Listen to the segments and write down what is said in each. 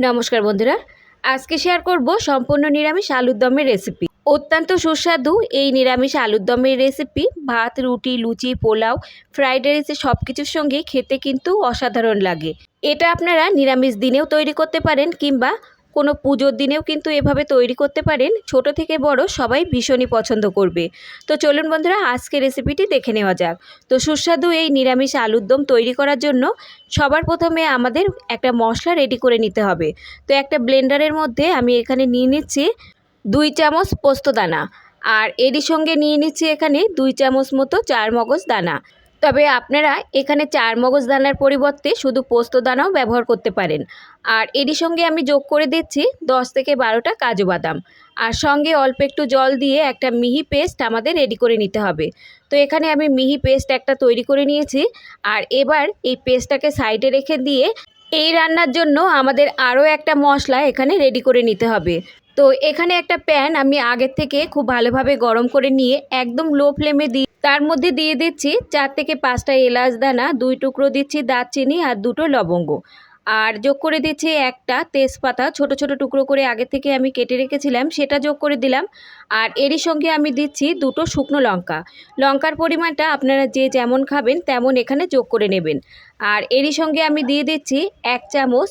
নমস্কার বন্ধুরা। আজকে শেয়ার করব সম্পূর্ণ নিরামিষ আলুর দমের রেসিপি অত্যন্ত সুস্বাদু এই নিরামিষ আলুর দমের রেসিপি ভাত, রুটি, লুচি, পোলাও ফ্রাইড রাইস সব কিছুর সঙ্গে খেতে কিন্তু অসাধারণ লাগে। এটা আপনারা নিরামিষ দিনেও তৈরি করতে পারেন কিংবা কোনো পুজোর দিনেও কিন্তু এভাবে তৈরি করতে পারেন। ছোট থেকে বড় সবাই ভীষণই পছন্দ করবে। তো চলুন বন্ধুরা আজকে রেসিপিটি দেখে নেওয়া যাক। তো সুস্বাদু এই নিরামিষ আলুর দম তৈরি করার জন্য সবার প্রথমে আমাদের একটা মশলা রেডি করে নিতে হবে। তো একটা ব্লেন্ডারের মধ্যে আমি এখানে নিয়ে নিচ্ছি দুই চামচ পোস্ত দানা। আর এরই সঙ্গে নিয়ে নিচ্ছি এখানে দুই চামচ মতো চার মগজ দানা। তবে আপনারা এখানে চার মগজ দানার পরিবর্তে শুধু পোস্ত দানাও ব্যবহার করতে পারেন। আর এরই সঙ্গে আমি যোগ করে দিচ্ছি দশ থেকে বারোটা কাজু বাদাম। আর সঙ্গে অল্প একটু জল দিয়ে একটা মিহি পেস্ট আমাদের রেডি করে নিতে হবে। তো এখানে আমি মিহি পেস্ট একটা তৈরি করে নিয়েছি। আর এবার এই পেস্টটাকে সাইডে রেখে দিয়ে এই রান্নার জন্য আমাদের আরও একটা মশলা এখানে রেডি করে নিতে হবে। তো এখানে একটা প্যান আমি আগের থেকে খুব ভালোভাবে গরম করে নিয়ে একদম লো ফ্লেমে দিই তার মধ্যে দিয়ে দিচ্ছি চার থেকে পাঁচটা এলাচ দানা, দুই টুকরো দিচ্ছি দারচিনি আর দুটো লবঙ্গ। আর যোগ করে দিচ্ছি একটা তেজপাতা, ছোট ছোট টুকরো করে আগে থেকে আমি কেটে রেখেছিলাম, সেটা যোগ করে দিলাম। আর এরই সঙ্গে আমি দিচ্ছি দুটো শুকনো লঙ্কা। লঙ্কার পরিমাণটা আপনারা যে যেমন খাবেন তেমন এখানে যোগ করে নেবেন। আর এরই সঙ্গে আমি দিয়ে দিচ্ছি এক চামচ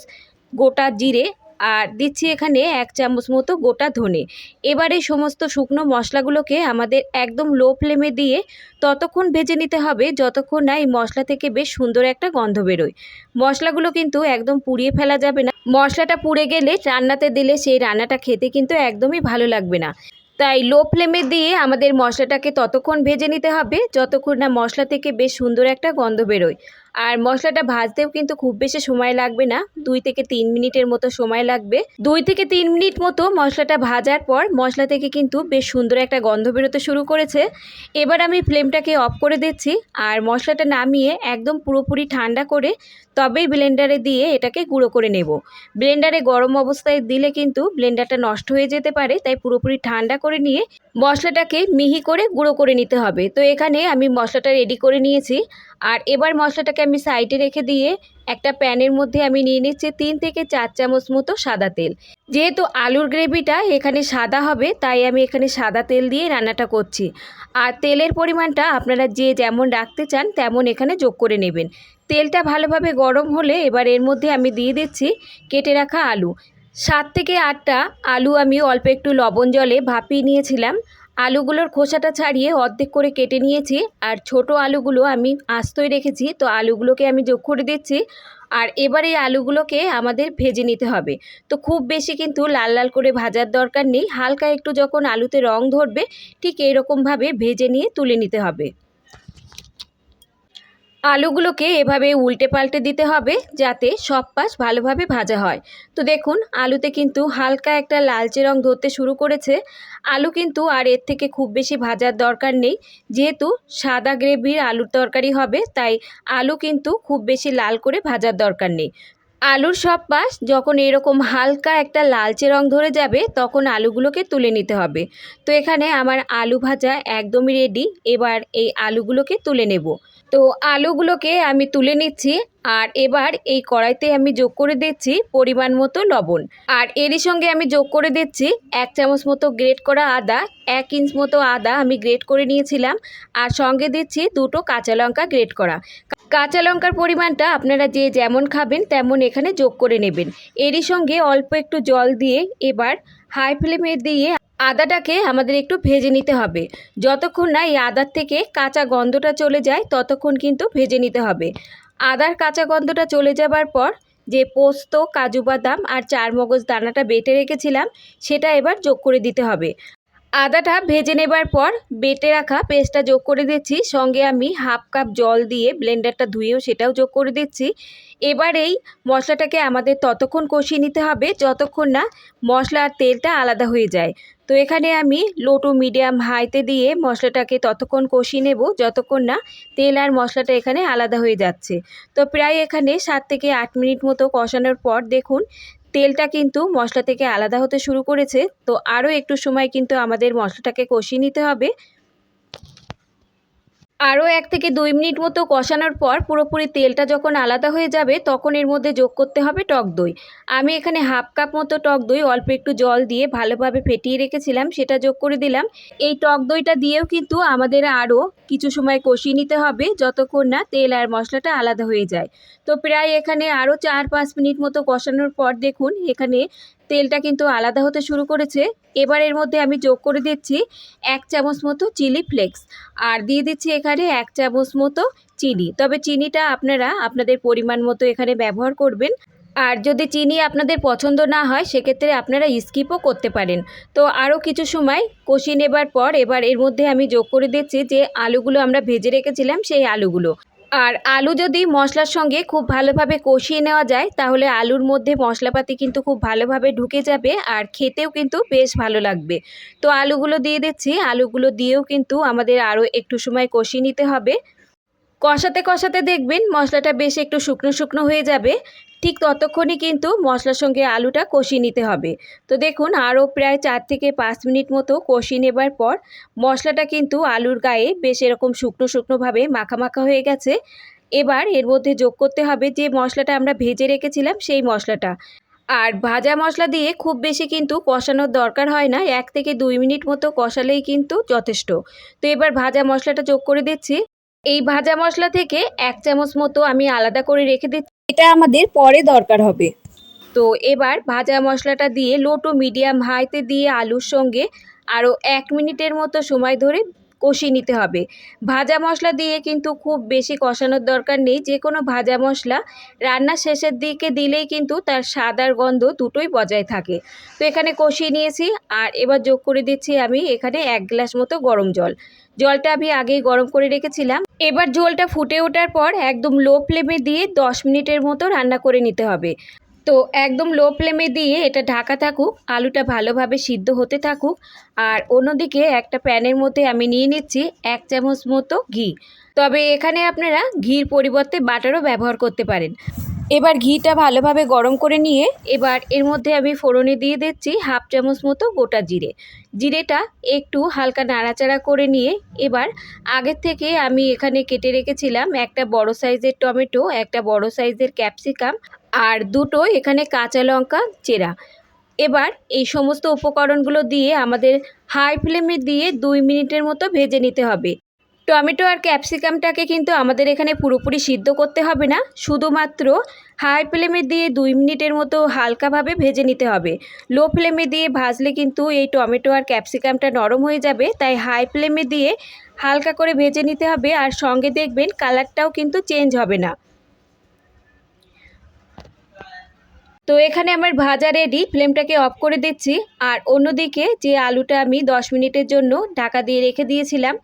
গোটা জিরে আর দিচ্ছি এখানে এক চামচ মতো গোটা ধনে। এবারে সমস্ত শুকনো মশলাগুলোকে আমাদের একদম লো ফ্লেমে দিয়ে ততক্ষণ ভেজে নিতে হবে, যতক্ষণ না এই মশলা থেকে বেশ সুন্দর একটা গন্ধ বেরোয়। মশলাগুলো কিন্তু একদম পুড়িয়ে ফেলা যাবে না। মশলাটা পুড়ে গেলে রান্নাতে দিলে সেই রান্নাটা খেতে কিন্তু একদমই ভালো লাগবে না। তাই লো ফ্লেমে দিয়ে আমাদের মশলাটাকে ততক্ষণ ভেজে নিতে হবে, যতক্ষণ না মশলা থেকে বেশ সুন্দর একটা গন্ধ বেরোয়। আর মশলাটা ভাজতেও কিন্তু খুব বেশি সময় লাগবে না, দুই থেকে তিন মিনিটের মতো সময় লাগবে। দুই থেকে তিন মিনিট মতো মশলাটা ভাজার পর মশলা থেকে কিন্তু বেশ সুন্দর একটা গন্ধ বেরোতে শুরু করেছে। এবার আমি ফ্লেমটাকে অফ করে দিচ্ছি আর মশলাটা নামিয়ে একদম পুরোপুরি ঠান্ডা করে তবেই ব্লেন্ডারে দিয়ে এটাকে গুঁড়ো করে নেব। ব্লেন্ডারে গরম অবস্থায় দিলে কিন্তু ব্লেন্ডারটা নষ্ট হয়ে যেতে পারে, তাই পুরোপুরি ঠান্ডা করে নিয়ে মশলাটাকে মিহি করে গুঁড়ো করে নিতে হবে। তো এখানে আমি মশলাটা রেডি করে নিয়েছি। আর এবার মশলাটাকে আমি সাইডে রেখে দিয়ে একটা প্যানের মধ্যে আমি নিয়ে নিচ্ছি তিন থেকে চার চামচ মতো সাদা তেল। যেহেতু আলুর গ্রেভিটা এখানে সাদা হবে, তাই আমি এখানে সাদা তেল দিয়ে রান্নাটা করছি। আর তেলের পরিমাণটা আপনারা যে যেমন রাখতে চান তেমন এখানে যোগ করে নেবেন। তেলটা ভালোভাবে গরম হলে এবার এর মধ্যে আমি দিয়ে দিচ্ছি কেটে রাখা আলু। সাত থেকে আটটা আলু আমি অল্প একটু লবণ জলে ভাপিয়ে নিয়েছিলাম। আলুগুলোর খোসাটা ছাড়িয়ে অর্ধেক করে কেটে নিয়েছি আর ছোট আলুগুলো আমি আস্তই রেখেছি। তো আলুগুলোকে আমি যোগ করে দিচ্ছি আর এবার এই আলুগুলোকে আমাদের ভেজে নিতে হবে। তো খুব বেশি কিন্তু লাল লাল করে ভাজার দরকার নেই। হালকা একটু যখন আলুতে রং ধরবে, ঠিক এইরকমভাবে ভেজে নিয়ে তুলে নিতে হবে। আলুগুলোকে এভাবে উল্টে পাল্টে দিতে হবে যাতে সব পাশ ভালোভাবে ভাজা হয়। তো দেখুন, আলুতে কিন্তু হালকা একটা লালচে রং ধরতে শুরু করেছে। আলু কিন্তু আর এর থেকে খুব বেশি ভাজার দরকার নেই। যেহেতু সাদা গ্রেভির আলুর তরকারি হবে, তাই আলু কিন্তু খুব বেশি লাল করে ভাজার দরকার নেই। আলুর সব পাশ যখন এরকম হালকা একটা লালচে রং ধরে যাবে, তখন আলুগুলোকে তুলে নিতে হবে। তো এখানে আমার আলু ভাজা একদমই রেডি এবার এই আলুগুলোকে তুলে নেব। তো আলুগুলোকে আমি তুলে নিচ্ছি আর এবার এই কড়াইতে আমি যোগ করে দিচ্ছি পরিমাণ মতো লবণ। আর এরই সঙ্গে আমি যোগ করে দিচ্ছি এক চামচ মতো গ্রেট করা আদা, এক ইঞ্চ মতো আদা আমি গ্রেট করে নিয়েছিলাম। আর সঙ্গে দিচ্ছি দুটো কাঁচা লঙ্কা গ্রেট করা। কাঁচা লঙ্কার পরিমাণটা আপনারা যে যেমন খাবেন তেমন এখানে যোগ করে নেবেন। এরই সঙ্গে অল্প একটু জল দিয়ে এবার হাই ফ্লেমে দিয়ে আদাটাকে আমাদের একটু ভেজে নিতে হবে। যতক্ষণ না এই আদার থেকে কাঁচা গন্ধটা চলে যায়, ততক্ষণ কিন্তু ভেজে নিতে হবে। আদার কাঁচা গন্ধটা চলে যাবার পর যে পোস্ত, কাজু বাদাম আর চার মগজ দানাটা বেটে রেখেছিলাম, সেটা এবার যোগ করে দিতে হবে। আদাটা ভেজে নেবার পর বেটে রাখা পেস্টটা যোগ করে দিচ্ছি। সঙ্গে আমি হাফ কাপ জল দিয়ে ব্লেন্ডারটা ধুয়েও সেটাও যোগ করে দিচ্ছি। এবার এই মশলাটাকে আমাদের ততক্ষণ কষিয়ে নিতে হবে যতক্ষণ না মশলা আর তেলটা আলাদা হয়ে যায়। তো এখানে আমি লো টু মিডিয়াম হাইতে দিয়ে মশলাটাকে ততক্ষণ কষিয়ে নেব যতক্ষণ না তেল আর মশলাটা এখানে আলাদা হয়ে যাচ্ছে। তো প্রায় এখানে সাত থেকে আট মিনিট মতো কষানোর পর দেখুন তেলটা কিন্তু মশলা থেকে আলাদা হতে শুরু করেছে। তো আরও একটু সময় কিন্তু আমাদের মশলাটাকে কষিয়ে নিতে হবে। আরও এক থেকে দুই মিনিট মতো কষানোর পর পুরোপুরি তেলটা যখন আলাদা হয়ে যাবে, তখন এর মধ্যে যোগ করতে হবে টক দই। আমি এখানে হাফ কাপ মতো টক দই অল্প একটু জল দিয়ে ভালোভাবে ফেটিয়ে রেখেছিলাম, সেটা যোগ করে দিলাম। এই টক দইটা দিয়েও কিন্তু আমাদের আরও কিছু সময় কষিয়ে নিতে হবে, যতক্ষণ না তেল আর মশলাটা আলাদা হয়ে যায়। তো প্রায় এখানে আরও চার পাঁচ মিনিট মতো কষানোর পর দেখুন, এখানে তেলটা কিন্তু আলাদা হতে শুরু করেছে। এবার এর মধ্যে আমি যোগ করে দিচ্ছি এক চামচ মতো চিলি ফ্লেক্স আর দিয়ে দিচ্ছি এখানে এক চামচ মতো চিনি। তবে চিনিটা আপনারা আপনাদের পরিমাণ মতো এখানে ব্যবহার করবেন। আর যদি চিনি আপনাদের পছন্দ না হয়, সেক্ষেত্রে আপনারা স্কিপও করতে পারেন। তো আরও কিছু সময় কষিয়ে নেবার পর এবার এর মধ্যে আমি যোগ করে দিচ্ছি যে আলুগুলো আমরা ভেজে রেখেছিলাম, সেই আলুগুলো। আর আলু যদি মশলার সঙ্গে খুব ভালোভাবে কষিয়ে নেওয়া যায়, তাহলে আলুর মধ্যে মশলাপাতি কিন্তু খুব ভালোভাবে ঢুকে যাবে আর খেতেও কিন্তু বেশ ভালো লাগবে। তো আলুগুলো দিয়ে দিচ্ছি। আলুগুলো দিয়েও কিন্তু আমাদের আরও একটু সময় কষিয়ে নিতে হবে। কষাতে কষাতে দেখবেন মশলাটা বেশ একটু শুকনো শুকনো হয়ে যাবে। ঠিক ততক্ষণই কিন্তু মশলার সঙ্গে আলুটা কষিয়ে নিতে হবে। তো দেখুন, আরও প্রায় চার থেকে পাঁচ মিনিট মতো কষিয়ে নেবার পর মশলাটা কিন্তু আলুর গায়ে বেশ এরকম শুকনো শুকনোভাবে মাখা হয়ে গেছে। এবার এর মধ্যে যোগ করতে হবে যে মশলাটা আমরা ভেজে রেখেছিলাম সেই মশলাটা। আর ভাজা মশলা দিয়ে খুব বেশি কিন্তু কষানোর দরকার হয় না, এক থেকে দুই মিনিট মতো কষালেই কিন্তু যথেষ্ট। তো এবার ভাজা মশলাটা যোগ করে দিচ্ছি। এই ভাজা মশলা থেকে এক চামচ মতো আমি আলাদা করে রেখে দিচ্ছি। এটা আমাদের পরে দরকার হবে। তো এবার ভাজা মশলাটা দিয়ে লো টু মিডিয়াম হাইতে দিয়ে আলুর সঙ্গে আরও এক মিনিটের মতো সময় ধরে কষিয়ে নিতে হবে। ভাজা মশলা দিয়ে কিন্তু খুব বেশি কষানোর দরকার নেই। যে কোনো ভাজা মশলা রান্নার শেষের দিকে দিলেই কিন্তু তার স্বাদ আর গন্ধ দুটোই বজায় থাকে। তো এখানে কষিয়ে নিয়েছি আর এবার যোগ করে দিচ্ছি আমি এখানে এক গ্লাস মতো গরম জল। জলটা আমি আগেই গরম করে রেখেছিলাম। এবার ঝোলটা ফুটে ওঠার পর একদম লো ফ্লেমে দিয়ে দশ মিনিটের মতো রান্না করে নিতে হবে। তো একদম লো ফ্লেমে দিয়ে এটা ঢাকা থাকুক, আলুটা ভালোভাবে সিদ্ধ হতে থাকুক, আর অন্যদিকে একটা প্যানের মধ্যে আমি নিয়ে নিচ্ছি এক চামচ মতো ঘি। তবে এখানে আপনারা ঘির পরিবর্তে বাটারও ব্যবহার করতে পারেন। এবার ঘিটা ভালোভাবে গরম করে নিয়ে এবার এর মধ্যে আমি ফোড়নে দিয়ে দিচ্ছি হাফ চামচ মতো গোটা জিরে। জিরেটা একটু হালকা নাড়াচাড়া করে নিয়ে এবার আগের থেকে আমি এখানে কেটে রেখেছিলাম একটা বড় সাইজের টমেটো, একটা বড় সাইজের ক্যাপসিকাম আর দুটো এখানে কাঁচা লঙ্কা চেরা। এবার এই সমস্ত উপকরণগুলো দিয়ে আমাদের হাই ফ্লেমে দিয়ে দুই মিনিটের মতো ভেজে নিতে হবে। টমেটো আর ক্যাপসিকামটাকে কিন্তু আমাদের এখানে পুরোপুরি সিদ্ধ করতে হবে না। শুধুমাত্র হাই ফ্লেমে দিয়ে দুই মিনিটের মতো হালকাভাবে ভেজে নিতে হবে। লো ফ্লেমে দিয়ে ভাজলে কিন্তু এই টমেটো আর ক্যাপসিকামটা নরম হয়ে যাবে। তাই হাই ফ্লেমে দিয়ে হালকা করে ভেজে নিতে হবে আর সঙ্গে দেখবেন কালারটাও কিন্তু চেঞ্জ হবে না। তো এখানে আমার ভাজা রেডি ফ্লেমটাকে অফ করে দিচ্ছি। আর অন্যদিকে যে আলুটা আমি দশ মিনিটের জন্য ঢাকা দিয়ে রেখে দিয়েছিলাম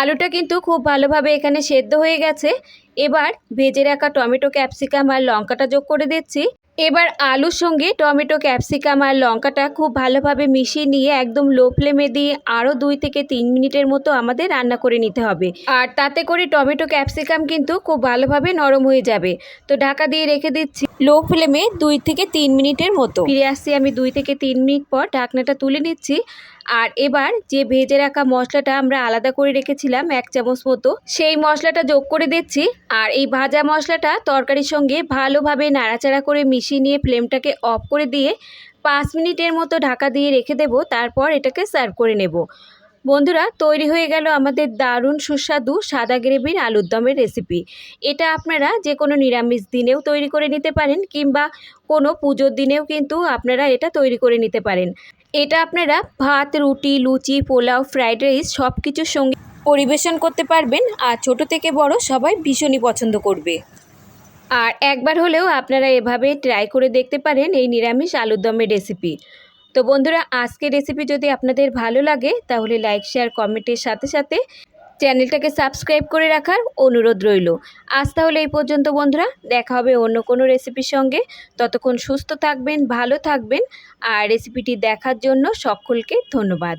আলুটা কিন্তু খুব ভালোভাবে এখানে সেদ্ধ হয়ে গেছে। এবার ভেজে রাখা টমেটো, ক্যাপসিকাম আর লঙ্কাটা যোগ করে দিচ্ছি। এবার আলুর সঙ্গে টমেটো, ক্যাপসিকাম আর লঙ্কাটা খুব ভালোভাবে মিশিয়ে নিয়ে একদম লো ফ্লেমে দিয়ে আরও দুই থেকে তিন মিনিটের মতো আমাদের রান্না করে নিতে হবে। আর তাতে করে টমেটো, ক্যাপসিকাম কিন্তু খুব ভালোভাবে নরম হয়ে যাবে। তো ঢাকা দিয়ে রেখে দিচ্ছি লো ফ্লেমে দুই থেকে তিন মিনিটের মতো। ফিরে আসছি আমি দুই থেকে তিন মিনিট পর। ঢাকনাটা তুলে নিচ্ছি। আর এবার যে ভেজে রাখা মশলাটা আমরা আলাদা করে রেখেছিলাম, এক চামচ মতো, সেই মশলাটা যোগ করে দিচ্ছি। আর এই ভাজা মশলাটা তরকারির সঙ্গে ভালোভাবে নাড়াচাড়া করে মিশিয়ে নিয়ে ফ্লেমটাকে অফ করে দিয়ে পাঁচ মিনিটের মতো ঢাকা দিয়ে রেখে দেব, তারপর এটাকে সার্ভ করে নেব। বন্ধুরা, তৈরি হয়ে গেল আমাদের দারুণ সুস্বাদু সাদা গ্রেভির আলুর দমের রেসিপি। এটা আপনারা যে কোনো নিরামিষ দিনেও তৈরি করে নিতে পারেন, কিংবা কোনো পুজোর দিনেও কিন্তু আপনারা এটা তৈরি করে নিতে পারেন। এটা আপনারা ভাত, রুটি, লুচি, পোলাও, ফ্রাইড রাইস সব কিছুর সঙ্গে পরিবেশন করতে পারবেন আর ছোট থেকে বড় সবাই ভীষণই পছন্দ করবে। আর একবার হলেও আপনারা এভাবে ট্রাই করে দেখতে পারেন এই নিরামিষ আলুর দমের রেসিপি তো বন্ধুরা, আজকের রেসিপি যদি আপনাদের ভালো লাগে, তাহলে লাইক শেয়ার কমেন্টের সাথে সাথে চ্যানেলটাকে সাবস্ক্রাইব করে রাখার অনুরোধ রইল। আজ তাহলে এই পর্যন্ত বন্ধুরা, দেখা হবে অন্য কোনো রেসিপির সঙ্গে। ততক্ষণ সুস্থ থাকবেন, ভালো থাকবেন, আর রেসিপিটি দেখার জন্য সকলকে ধন্যবাদ।